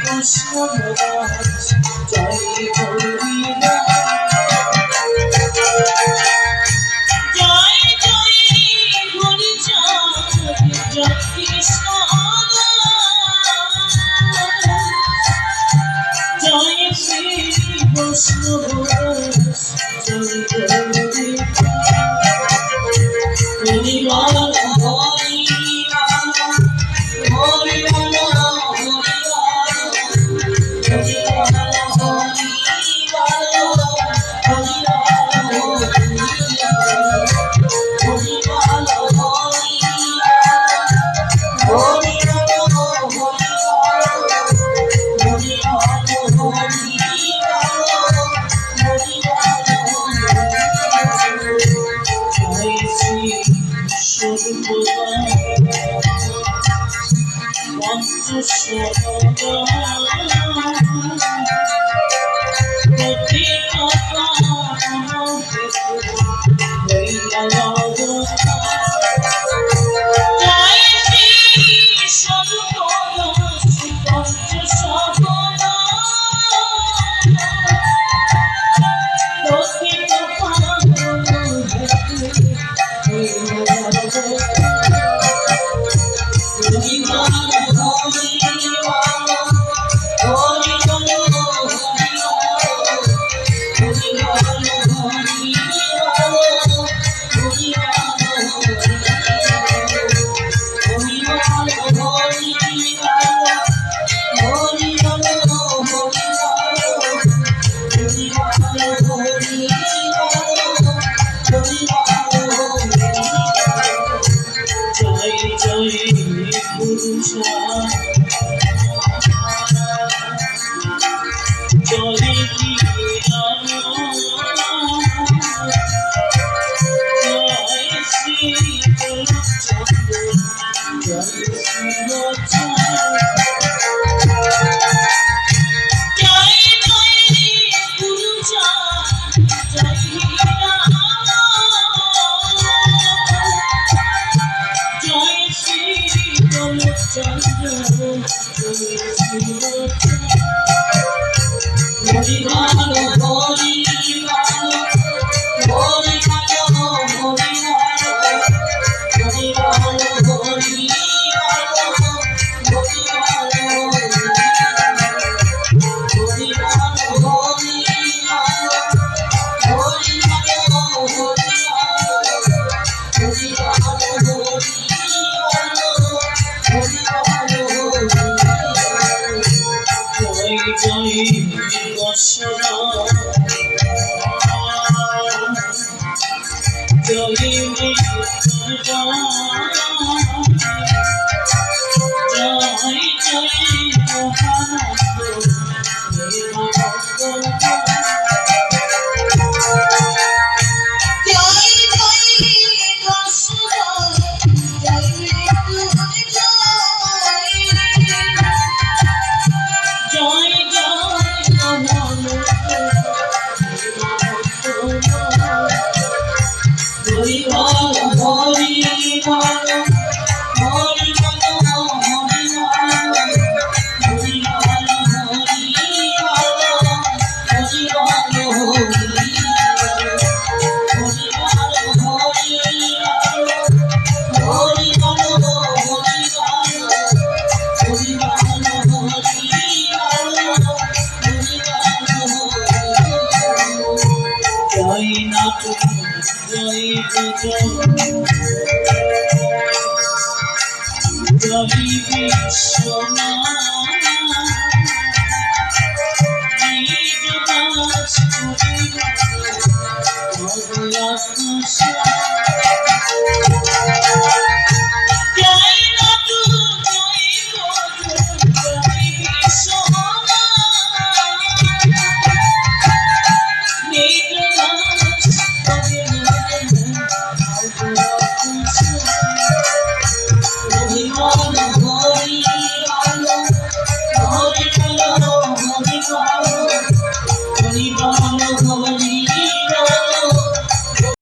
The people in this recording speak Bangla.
কৃষ্ণ জয় হরি জয় জয় হরি জয় কৃষ্ণ জয় শ্রী বৈষ্ণব জয় Hari Hari I love 一路一。Thank you. চলি চলি জয় জয়